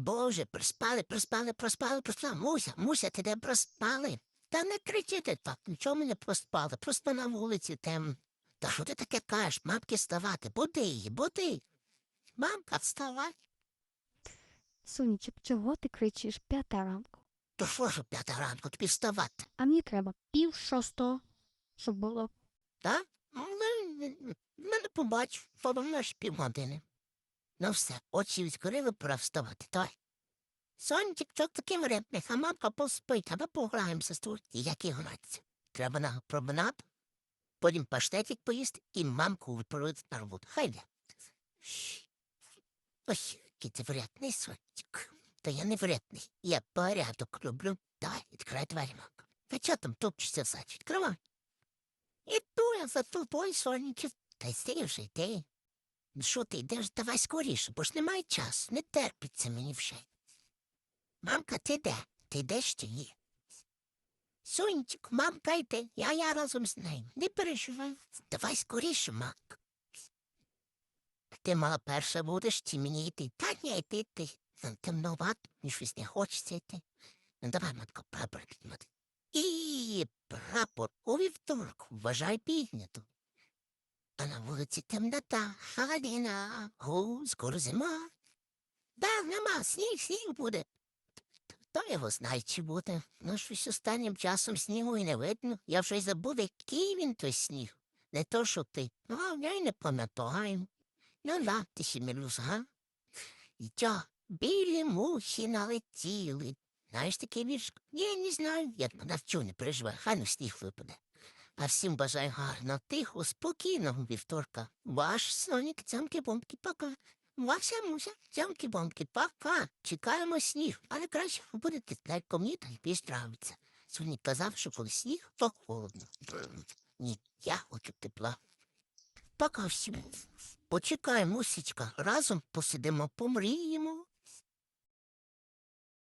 Боже, проспали, проспали, проспали, проспали. Муся, Муся, ти де проспали? Та не кричите так, нічого ми не проспали, просто на вулиці темно. Та що ти таке кажеш, мамки вставати? Буди її, буди. Мамка, вставай. Сонечок, чого ти кричиш п'ята ранку? То що ж п'ята ранку тобі вставати? А мені треба пів шостого, щоб було. Так? Мене побачив, побавляєш півгодини. Ну все, очі відкрили, пора вставати. Давай. Сончик, чок такий варентний, а мамка поспить, а ми пограємося з тут. Які гратися? Треба на променад, потім паштетик поїсти і мамку відправити на роботу. Хай йде. Ой, який ти вредний, сончик. Та я не вредний. Я порядок люблю. Давай, відкривай двері, мамка. Та чого там топчешся взад? Відкривай. Іду я за тобою, сонечки. Та йди вже йди. Ну що ти йдеш? Давай скоріше, бо ж немає часу, не терпиться мені вже. Мамка, ти де? Ти йдеш чи ні? Сонечок, мамка йде, я, я разом з нею. Не переживай. Давай скоріше, мамка. Ти мала перша будеш чи мені йти? Та ні, йти ти. Нам темновато, мені щось не хочеться йти. Ну давай, матко, прапор. І прапор у вівторок, вважай піднято. А на вулиці темнота, халіна, гу, скоро зима. Да, нема, сніг, сніг буде. Хто його знає, чи буде. Ну, щось останнім часом снігу і не видно. Я вже й забув, який він той сніг. Не то, що ти. Ну, я й не пам'ятаю. Ну, ла, ти ще мілюс, га? І чо, білі мухи налетіли. Знаєш такий вірш? Ні, не знаю. Я навчу, не переживай, хай на сніг випаде. А всім бажаю гарно, тихо, спокійного вівторка. Ваш сонік, цямки бомки пока. Ваша муся, цямки бомки пока. Чекаємо сніг, але краще будете легко мені та й більш нравиться. Сонік казав, що коли сніг, то холодно. Ні, я хочу тепла. Пока всім. Почекай, мусічка, разом посидимо, помріємо.